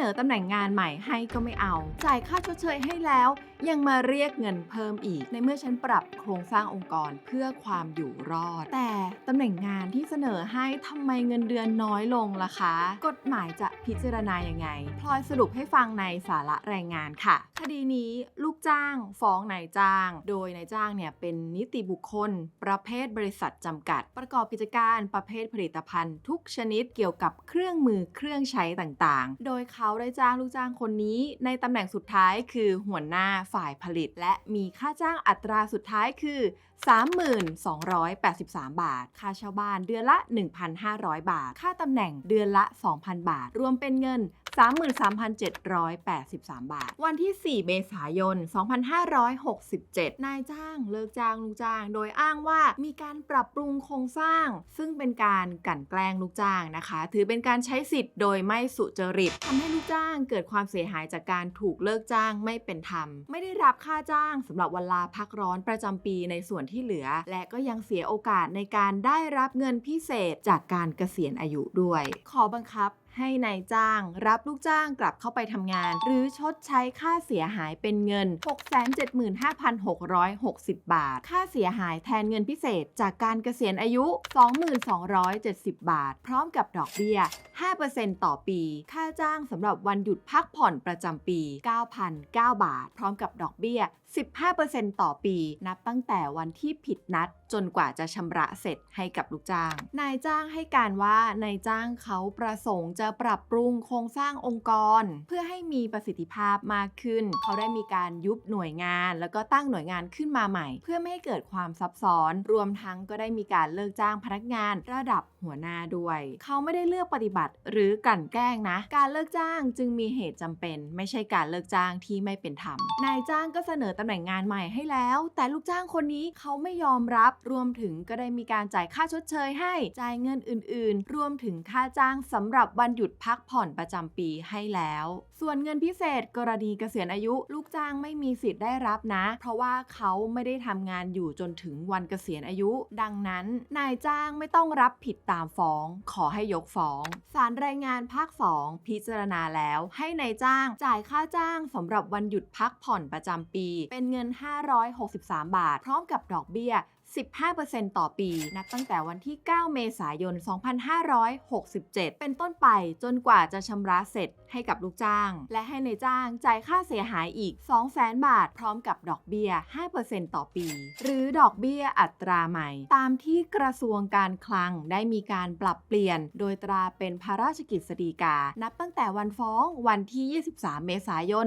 นอตำแหน่งงานใหม่ให้ก็ไม่เอา จ่ายค่าชดเชยให้แล้ว ยังมาเรียกเงินเพิ่มอีก ในเมื่อฉันปรับโครงสร้างองค์กรเพื่อความอยู่รอด แต่ตำแหน่งงานที่เสนอให้ทำไมเงินเดือนน้อยลงล่ะคะ กฎหมายจะพิจารณายังไงพลอยสรุปให้ฟังในสาระแรงงานค่ะ คดีนี้ลูกจ้างฟ้องนายจ้าง โดยนายจ้างเนี่ยเป็นนิติบุคคล ประเภทบริษัทจำกัด ประกอบกิจการประเภทผลิตภัณฑ์ ทุกชนิดเกี่ยวกับเครื่องมือเครื่องใช้ต่างๆ โดยเขาาได้จ้างลูกจ้างคนนี้ ในตำแหน่งสุดท้ายคือหัวหน้าฝ่ายผลิต และมีค่าจ้างอัตราสุดท้ายคือ 3283 บาท ค่าเช่าบ้านเดือนละ 1,500 บาท ค่าตำแหน่งเดือนละ 2,000 บาท รวมเป็นเงิน 33,783 บาท วันที่ 4 เมษายน 2567 นายจ้างเลิกจ้างลูกจ้าง โดยอ้างว่ามีการปรับปรุงโครงสร้าง ซึ่งเป็นการกั่นแกล้งลูกจ้างนะคะ ถือเป็นการใช้สิทธิ์โดยไม่สุจริตทำให้ลูกจ้างเกิดความเสียหายจากการถูกเลิกจ้างไม่เป็นธรรม ไม่ได้รับค่าจ้างสำหรับวันลาพักร้อนประจำปีในส่วนที่เหลือ และก็ยังเสียโอกาสในการได้รับเงินพิเศษจากการเกษียณอายุด้วย ขอบังคับ ให้นายจ้าง รับลูกจ้างกลับเข้าไปทำงาน หรือชดใช้ค่าเสียหายเป็นเงิน 675,660 บาท ค่าเสียหายแทนเงินพิเศษ จากการเกษียณอายุ 2270 บาท พร้อมกับดอกเบี้ย 5%ต่อปี ค่าจ้างสำหรับวันหยุดพักผ่อนประจำปี 9,009 บาท พร้อมกับดอกเบี้ย 15%ต่อปี นับตั้งแต่วันที่ผิดนัดจนกว่าจะชำระเสร็จให้กับลูกจ้าง นายจ้างให้การว่านายจ้างเขาประสงค์จะปรับปรุงโครงสร้างองค์กร เพื่อให้มีประสิทธิภาพมากขึ้น เขาได้มีการยุบหน่วยงาน แล้วก็ตั้งหน่วยงานขึ้นมาใหม่ เพื่อไม่ให้เกิดความซับซ้อน รวมทั้งก็ได้มีการเลิกจ้างพนักงานระดับหัวหน้าด้วย เขาไม่ได้เลือกปฏิบัติหรือกลั่นแกล้งนะ การเลิกจ้างจึงมีเหตุจำเป็น ไม่ใช่การเลิกจ้างที่ไม่เป็นธรรมนายจ้างก็เสนอตำแหน่งงานใหม่ให้แล้ว แต่ลูกจ้างคนนี้เขาไม่ยอมรับรวมถึงก็ได้มีการจ่ายค่าชดเชยให้จ่ายเงินอื่น ๆ รวมถึงค่าจ้างสำหรับวันหยุดพักผ่อนประจำปีให้แล้ว ส่วนเงินพิเศษกรณีเกษียณอายุ ลูกจ้างไม่มีสิทธิ์ได้รับนะ เพราะว่าเขาไม่ได้ทำงานอยู่จนถึงวันเกษียณอายุ ดังนั้น นายจ้างไม่ต้องรับผิดตามฟ้อง ขอให้ยกฟ้องศาลรายงานภาค 2 พิจารณาแล้ว ให้นายจ้างจ่ายค่าจ้างสำหรับวันหยุดพักผ่อนประจำปีเป็นเงิน 563 บาท พร้อมกับดอกเบี้ย 15%ต่อปี นับตั้งแต่วันที่ 9 เมษายน 2567 เป็นต้นไปจนกว่าจะชำระเสร็จให้กับลูกจ้าง และให้ในจ้างจ่ายค่าเสียหายอีก 200,000 บาท พร้อมกับดอกเบี้ย 5%ต่อปี หรือดอกเบี้ยอัตราใหม่ ตามที่กระทรวงการคลังได้มีการปรับเปลี่ยน โดยตราเป็นพระราชกิจสีกา นับตั้งแต่วันฟ้องวันที่ 23 เมษายน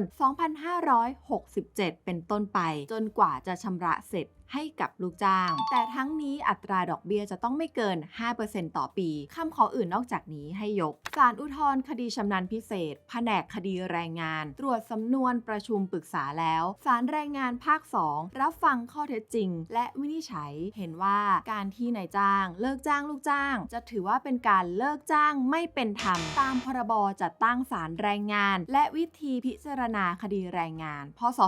2567 เป็นต้นไป จนกว่าจะชำระเสร็จ ให้กับลูกจ้าง แต่ทั้งนี้อัตราดอกเบี้ยจะต้องไม่เกิน 5%ต่อปีคำขออื่นนอกจากนี้ให้ยกศาลอุทธรณ์คดีชำนาญพิเศษ แผนกคดีแรงงาน ตรวจสำนวนประชุมปรึกษาแล้วศาลแรงงานภาค 2 รับฟังข้อเท็จจริง และวินิจฉัยเห็นว่าการที่นายจ้าง เลิกจ้างลูกจ้าง จะถือว่าเป็นการเลิกจ้างไม่เป็นธรรม ตามพรบจัดตั้งศาลแรงงาน และวิธีพิจารณาคดีแรงงาน พศ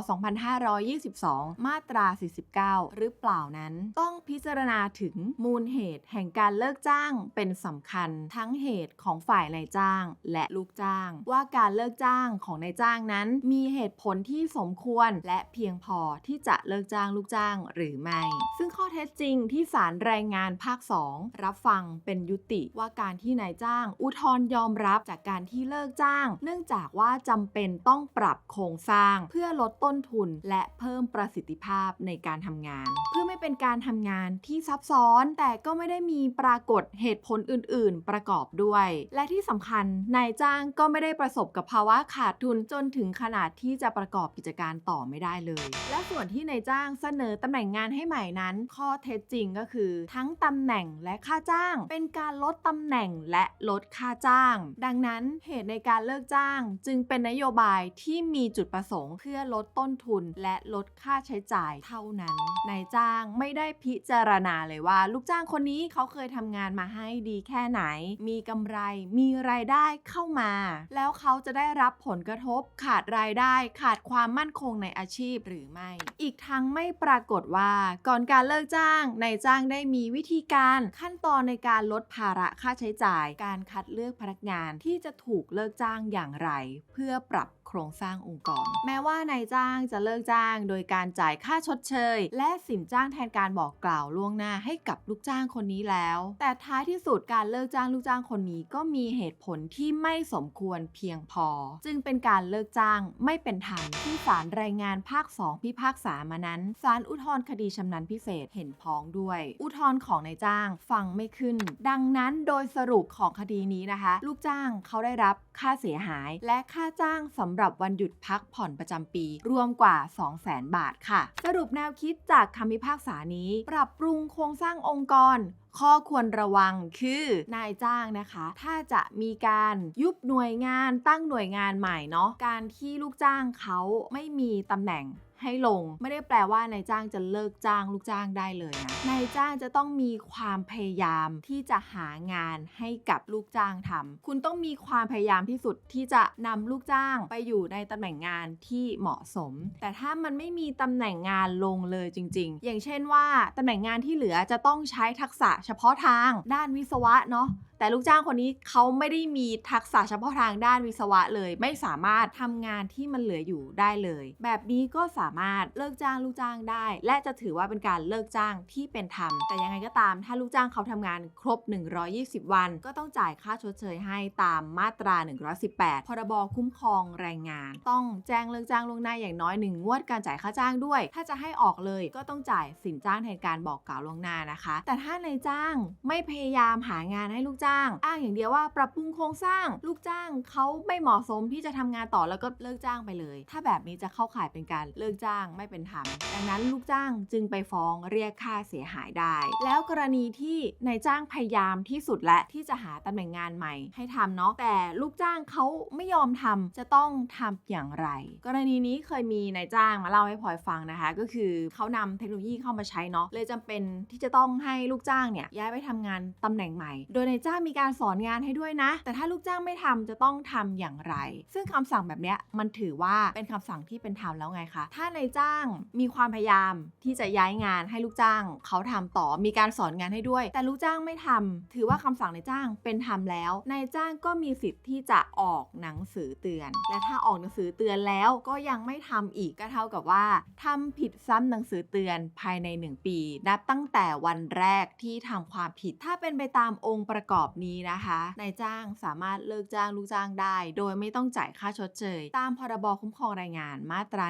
2522 มาตรา 49หรือเปล่านั้น ต้องพิจารณาถึงมูลเหตุแห่งการเลิกจ้างเป็นสำคัญทั้งเหตุของฝ่ายนายจ้าง และลูกจ้าง ว่าการเลิกจ้างของนายจ้างนั้น มีเหตุผลที่สมควรและเพียงพอที่จะเลิกจ้างลูกจ้างหรือไม่ ซึ่งข้อเท็จจริงที่ศาลแรงงานภาค 2 รับฟังเป็นยุติว่าการที่นายจ้าง อุทธรณ์ยอมรับจากการที่เลิกจ้าง เนื่องจากว่าจำเป็นต้องปรับโครงสร้าง เพื่อลดต้นทุนและเพิ่มประสิทธิภาพในการทำงานเพื่อไม่เป็นการทำงานที่ซับซ้อนแต่ก็ไม่ได้มีปรากฏเหตุผลอื่น ๆ ประกอบด้วย และที่สำคัญนายจ้างก็ไม่ได้ประสบกับภาวะขาดทุนจนถึงขนาดที่จะประกอบกิจการต่อไม่ได้เลย และส่วนที่นายจ้างเสนอตำแหน่งงานให้ใหม่นั้น ข้อเท็จจริงก็คือ ทั้งตำแหน่งและค่าจ้าง เป็นการลดตำแหน่งและลดค่าจ้าง ดังนั้นเหตุในการเลิกจ้าง จึงเป็นนโยบายที่มีจุดประสงค์ เพื่อลดต้นทุนและลดค่าใช้จ่ายเท่านั้นในนายจ้างไม่ได้พิจารณาเลยว่า ลูกจ้างคนนี้เขาเคยทำงานมาให้ดีแค่ไหน มีกำไร มีรายได้เข้ามา แล้วเขาจะได้รับผลกระทบ ขาดรายได้ ขาดความมั่นคงในอาชีพหรือไม่ อีกทั้งไม่ปรากฏว่าก่อนการเลิกจ้างนายจ้างได้มีวิธีการขั้นตอนในการลดภาระค่าใช้จ่าย การคัดเลือกพนักงานที่จะถูกเลิกจ้างอย่างไร เพื่อปรับ โครงสร้างองค์กร แม้ว่านายจ้างจะเลิกจ้าง โดยการจ่ายค่าชดเชย และสินจ้างแทนการบอกกล่าวล่วงหน้าให้กับลูกจ้างคนนี้แล้ว แต่ท้ายที่สุดการเลิกจ้างลูกจ้างคนนี้ก็มีเหตุผลที่ไม่สมควรเพียงพอ จึงเป็นการเลิกจ้างไม่เป็นธรรมที่ศาลรายงานภาค 2 พิพากษามานั้นศาลอุทธรณ์คดีชำนาญพิเศษเห็นพ้องด้วย อุทธรณ์ของนายจ้างฟังไม่ขึ้น ดังนั้นโดยสรุปของคดีนี้นะคะ ลูกจ้างเขาได้รับค่าเสียหายและค่าจ้างสำหรับวันหยุดพักผ่อนประจำปี รวมกว่า 200,000 บาทค่ะ สรุปแนวคิดจากคำพิพากษานี้ ปรับปรุงโครงสร้างองค์กรข้อควรระวังคือนายจ้างนะคะ ถ้าจะมีการยุบหน่วยงานตั้งหน่วยงานใหม่เนาะการที่ลูกจ้างเขาไม่มีตำแหน่ง ให้ลง ไม่ได้แปลว่านายจ้างจะเลิกจ้างลูกจ้างได้เลยนะนายจ้างจะต้องมีความพยายามที่จะหางานให้กับลูกจ้างทำคุณต้องมีความพยายามที่สุดที่จะนำลูกจ้างไปอยู่ในตำแหน่งงานที่เหมาะสม แต่ถ้ามันไม่มีตำแหน่งงานลงเลยจริง ๆ อย่างเช่นว่าตำแหน่งงานที่เหลือจะต้องใช้ทักษะเฉพาะทางด้านวิศวะเนาะ แต่ลูกจ้างคนนี้เขาไม่ได้มีทักษะเฉพาะทางด้านวิศวะเลย ไม่สามารถทำงานที่มันเหลืออยู่ได้เลย แบบนี้ก็สามารถเลิกจ้างลูกจ้างได้ และจะถือว่าเป็นการเลิกจ้างที่เป็นธรรม แต่ยังไงก็ตาม ถ้าลูกจ้างเขาทำงานครบ 120 วัน ก็ต้องจ่ายค่าชดเชยให้ตามมาตรา 118 พรบคุ้มครองแรงงาน ต้องแจ้งเลิกจ้างล่วงหน้าอย่างน้อยหนึ่งงวดการจ่ายค่าจ้างด้วย ถ้าจะให้ออกเลยก็ต้องจ่ายสินจ้างแทนการบอกกล่าวล่วงหน้านะคะ แต่ถ้านายจ้างไม่พยายามหางานให้ลูกจ้างอ้างอย่างเดียวว่าปรับปรุงโครงสร้าง ลูกจ้างเขาไม่เหมาะสมที่จะทำงานต่อแล้วก็เลิกจ้างไปเลย ถ้าแบบนี้จะเข้าข่ายเป็นการเลิกจ้างไม่เป็นธรรมดังนั้นลูกจ้างจึงไปฟ้องเรียกค่าเสียหายได้ แล้วกรณีที่นายจ้างพยายามที่สุดและที่จะหาตำแหน่งงานใหม่ให้ทำเนาะแต่ลูกจ้างเขาไม่ยอมทำจะต้องทำอย่างไร กรณีนี้เคยมีนายจ้างมาเล่าให้พลอยฟังนะคะ ก็คือเขานำเทคโนโลยีเข้ามาใช้เนาะเลยจำเป็นที่จะต้องให้ลูกจ้างเนี่ยย้ายไปทำงานตำแหน่งใหม่ โดยนายจ้างมีการสอนงานให้ด้วยนะ แต่ถ้าลูกจ้างไม่ทำจะต้องทำอย่างไร ซึ่งคำสั่งแบบนี้มันถือว่าเป็นคำสั่งที่เป็นธรรมแล้วไงคะ ถ้านายจ้างมีความพยายามที่จะย้ายงานให้ลูกจ้างเขาทำต่อมีการสอนงานให้ด้วย แต่ลูกจ้างไม่ทำถือว่าคำสั่งนายจ้างเป็นธรรมแล้วนายจ้างก็มีสิทธิ์ที่จะออกหนังสือเตือน และถ้าออกหนังสือเตือนแล้วก็ยังไม่ทำอีกก็เท่ากับว่าทำผิดซ้ำหนังสือเตือนภายใน 1 ปี นับตั้งแต่วันแรกที่ทำความผิดถ้าเป็นไปตามองค์ประกอบนี้นะคะนายจ้างสามารถเลิกจ้างลูกจ้างได้ โดยไม่ต้องจ่ายค่าชดเชย ตามพรบคุ้มครองแรงงานมาตรา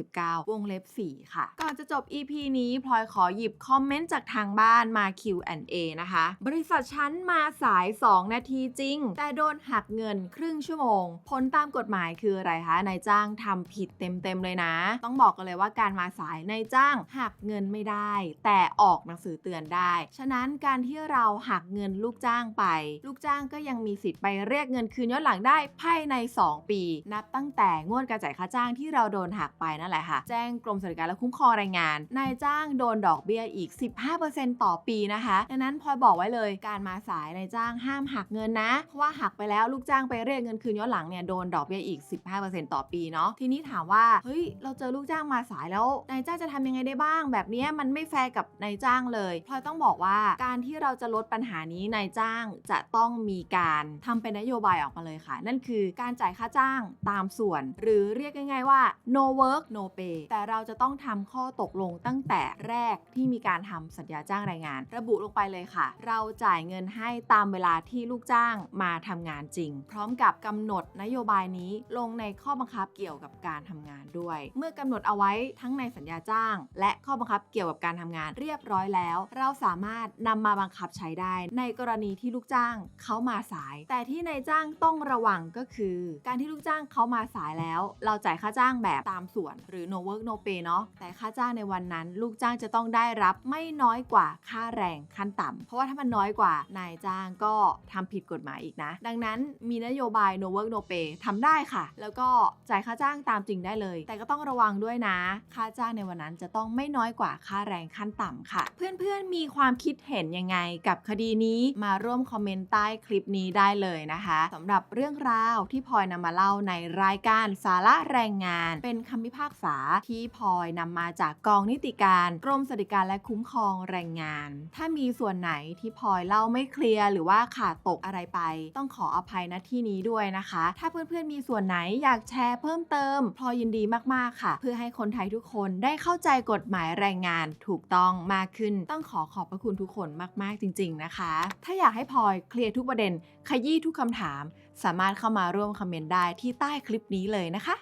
119 วงเล็บ 4 ค่ะ ก่อนจะจบ EP นี้พลอยขอหยิบคอมเมนต์จากทางบ้านมา Q&A นะคะ บริษัทฉันมาสาย 2 นาทีจริง แต่โดนหักเงินครึ่งชั่วโมง ผลตามกฎหมายคืออะไรคะนายจ้างทำผิดเต็มๆเลยนะ ต้องบอกกันเลยว่าการมาสายนายจ้างหักเงินไม่ได้ แต่ออกหนังสือเตือนได้ ฉะนั้นการที่เราหักเงินลูกจ้างไปลูกจ้างก็ยังมีสิทธิ์ไปเรียกเงินคืนย้อนหลังได้ภายใน 2 ปี นับตั้งแต่งวดการจ่ายค่าจ้างที่เราโดนหักไปนั่นแหละค่ะ แจ้งกรมสวัสดิการและคุ้มครองแรงงาน นายจ้างโดนดอกเบี้ยอีก 15%ต่อปีนะคะดังนั้นพลอยบอกไว้เลยการมาสายนายจ้างห้ามหักเงินนะ เพราะว่าหักไปแล้วลูกจ้างไปเรียกเงินคืนย้อนหลังเนี่ยโดนดอกเบี้ยอีก 15%ต่อปีเนาะทีนี้ถามว่าเฮ้ยเราเจอลูกจ้างมาสายแล้วนายจ้างจะทำยังไงได้บ้าง แบบนี้มันไม่แฟร์กับนายจ้างเลยพลอยต้องบอกว่าการที่เราจะลดปัญหานี้นายจ้างจะต้องมีการทำเป็นนโยบายออกมาเลยค่ะ นั่นคือการจ่ายค่าจ้างตามส่วน หรือเรียกง่ายๆว่า no work no pay แต่เราจะต้องทำข้อตกลงตั้งแต่แรกที่มีการทำสัญญาจ้างแรงงาน ระบุลงไปเลยค่ะ เราจ่ายเงินให้ตามเวลาที่ลูกจ้างมาทำงานจริง พร้อมกับกำหนดนโยบายนี้ลงในข้อบังคับเกี่ยวกับการทำงานด้วย เมื่อกำหนดเอาไว้ทั้งในสัญญาจ้าง และข้อบังคับเกี่ยวกับการทำงานเรียบร้อยแล้ว เราสามารถนำมาบังคับใช้ได้ ในกรณีที่ลูกจ้างเขามาสาย แต่ที่นายจ้างต้องระวังก็คือ การที่ลูกจ้างเขามาสายแล้ว เราจ่ายค่าจ้างแบบตามส่วน หรือ no work no pay เนาะแต่ค่าจ้างในวันนั้น ลูกจ้างจะต้องได้รับไม่น้อยกว่าค่าแรงขั้นต่ำเพราะว่าถ้ามันน้อยกว่านายจ้างก็ทำผิดกฎหมายอีกนะ ดังนั้นมีนโยบาย no work no pay ทำได้ค่ะ แล้วก็จ่ายค่าจ้างตามจริงได้เลย แต่ก็ต้องระวังด้วยนะ ค่าจ้างในวันนั้นจะต้องไม่น้อยกว่าค่าแรงขั้นต่ำค่ะ เพื่อนๆมีความคิดเห็นยังไงกับคดีนี้มาร่วมคอมเมนต์ใต้คลิปนี้ได้เลยนะคะสำหรับเรื่องราวที่พลอยนำมาเล่าในรายการสาระแรงงาน เป็นคำพิพากษาที่พลอยนำมาจากกองนิติการกรมสวัสดิการและคุ้มครองแรงงาน ถ้ามีส่วนไหนที่พลอยเล่าไม่เคลียร์หรือว่าขาดตกอะไรไป ต้องขออภัยณที่นี้ด้วยนะคะ ถ้าเพื่อนๆมีส่วนไหนอยากแชร์เพิ่มเติมพลอยยินดีมากๆค่ะ เพื่อให้คนไทยทุกคนได้เข้าใจกฎหมายแรงงานถูกต้องมากขึ้น ต้องขอขอบพระคุณทุกคนมากๆจริง ๆนะคะ ถ้าอยากให้พลอยเคลียร์ทุกประเด็น ขยี้ทุกคำถาม สามารถเข้ามาร่วมคอมเมนต์ได้ที่ใต้คลิปนี้เลยนะคะ